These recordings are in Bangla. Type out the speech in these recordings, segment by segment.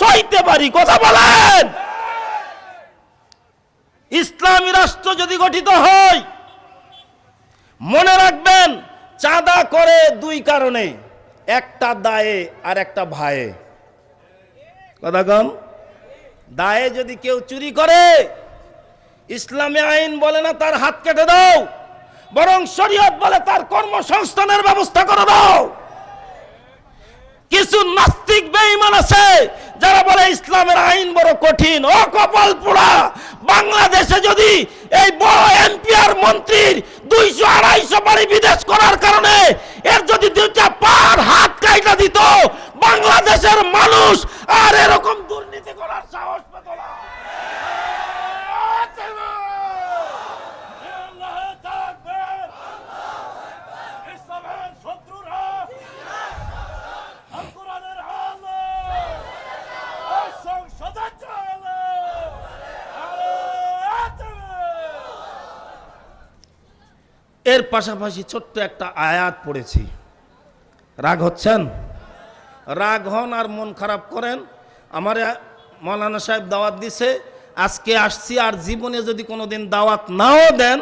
সইতে পারি, কথা বলেন। ইসলামী রাষ্ট্র যদি গঠিত হয়, মনে রাখবেন, চাঁদা করে দুই কারণে, একটা দায়ে আর একটা ভায়ে। কথা কম? দায়ে যদি কেউ চুরি করে, ইসলামী আইন বলে না তার হাত কেটে দাও, বরং শরীয়ত বলে তার কর্মসংস্থানের ব্যবস্থা করে দাও। কিছু নাস্তিক বেঈমান আছে যারা বলে ইসলামের আইন বড় কঠিন, ও কপাল পোড়া। বাংলাদেশে যদি এই বড় এমপি আর মন্ত্রীর দুইশো আড়াইশো বাড়ি বিদেশ করার কারণে এর যদি দুইটা পার হাত এর পাশাপাশি ছোট্ট একটা আয়াত পড়েছি। রাগ হচ্ছেন? রাগ হন আর মন খারাপ করেন। আমার মৌলানা সাহেব দাওয়াত দিছে, আজকে আসছি আর জীবনে যদি কোনোদিন দাওয়াত নাও দেন,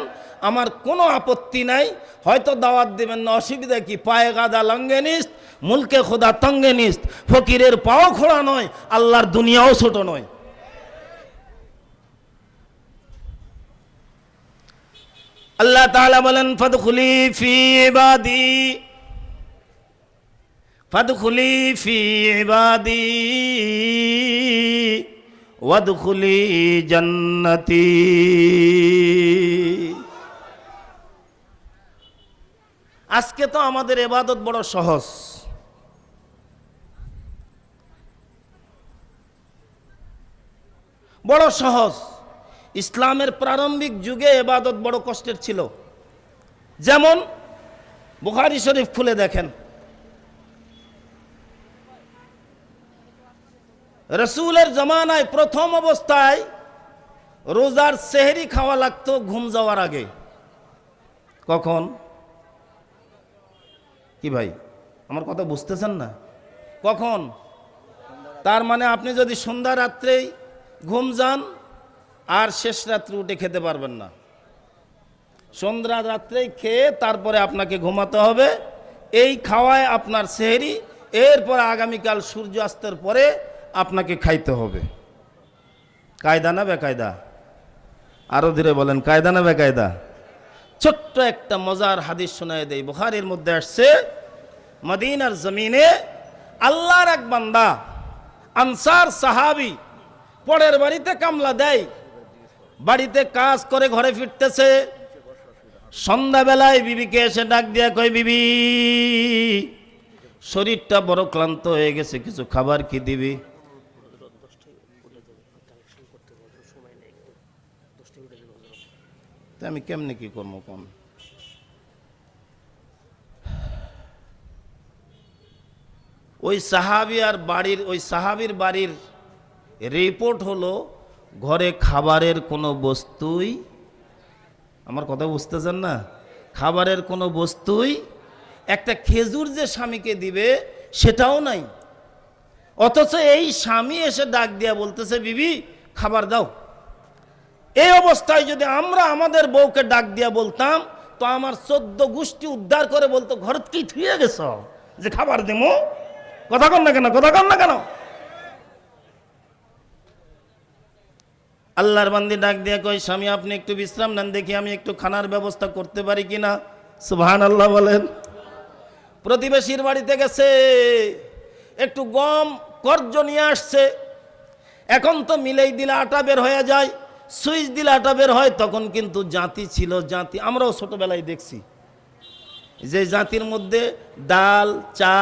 আমার কোনো আপত্তি নাই। হয়তো দাওয়াত দেবেন না, অসুবিধা কি? পায়ে গাদা লঙ্গে নিস্ত মুলকে খোদা তঙ্গে নিস্ত ফকিরের পাও খোড়া নয়, আল্লাহর দুনিয়াও ছোট নয়। আল্লাহ তাআলা বলেন, ফাদখুলি ফি ইবাদি। ফাদখুলি ফি ইবাদি। ওয়াদখুলি জান্নাতি। আজকে তো আমাদের এবাদত বড় সহজ। বড় সহজ। ইসলামের প্রারম্ভিক যুগে এবাদত বড় কষ্টের ছিল। যেমন বুখারি শরীফ খুলে দেখেন। রসুলের জমানায় প্রথম অবস্থায় রোজার সেহরি খাওয়া লাগতো ঘুম যাওয়ার আগে। কখন? কি ভাই, আমার কথা বুঝতেছেন না? কখন? তার মানে আপনি যদি সন্ধ্যা রাত্রেই ঘুম যান আর শেষ রাত্রে উঠে খেতে পারবেন না। সন্ধ্যা রাত্রেই খেয়ে তারপরে আপনাকে ঘুমাতে হবে। এই খাওয়ায় আপনার সেহরি, এরপর আগামীকাল সূর্যাস্তের পরে আপনাকে খাইতে হবে। কায়দা না বেকায়দা? আরও ধীরে বলেন, কায়দা না বেকায়দা? ছোট্ট একটা মজার হাদিস শোনায় দেয় বুখারির মধ্যে আসছে, মদিনার জমিনে আল্লাহর এক বান্দা, আনসার সাহাবি, পরের বাড়িতে কামলা দেয়। বাড়িতে কাজ করে ঘরে ফিরতেছে। সন্ধ্যাবেলায় বিবিকে এসে ডাক দিয়া কয়, বিবি, শরীরটা বড় ক্লান্ত হয়ে গেছে, কিছু খাবার কি দিবি? আমি কেমনে কি করব কম ওই সাহাবি আর বাড়ির, ওই সাহাবির বাড়ির রিপোর্ট হলো ঘরে খাবারের কোনো বস্তুই, আমার কথা বুঝতেছেন না? খাবারের কোনো বস্তুই, একটা খেজুর যে স্বামীকে দিবে সেটাও নাই। অথচ এই স্বামী এসে ডাক দিয়া বলতেছে, বিবি, খাবার দাও। এই অবস্থায় যদি আমরা আমাদের বউকে ডাক দিয়া বলতাম, তো আমার চোদ্দ গোষ্ঠী উদ্ধার করে বলতো, ঘর কি থুয়ে গেছ? যে খাবার দেবো কথা কন না কেন? কথা কন না কেন? আল্লাহর বান্দি ডাক দিয়ে কই স্বামী, আপনি একটু বিশ্রাম নেন, দেখি আমি একটু খানার ব্যবস্থা করতে পারি কিনা? সুবহান আল্লাহ বলেন। প্রতিবেশীর বাড়িতে গেছে, একটু গম কর্জ নিয়ে আসছে। এখন তো মিলেই দিলে আটা বের হয়ে যায়, সুইচ দিলে আটা বের হয়, তখন কিন্তু জাতি ছিল জাতি। আমরাও ছোটবেলায় দেখছি। যে জাতির মধ্যে ডাল, চা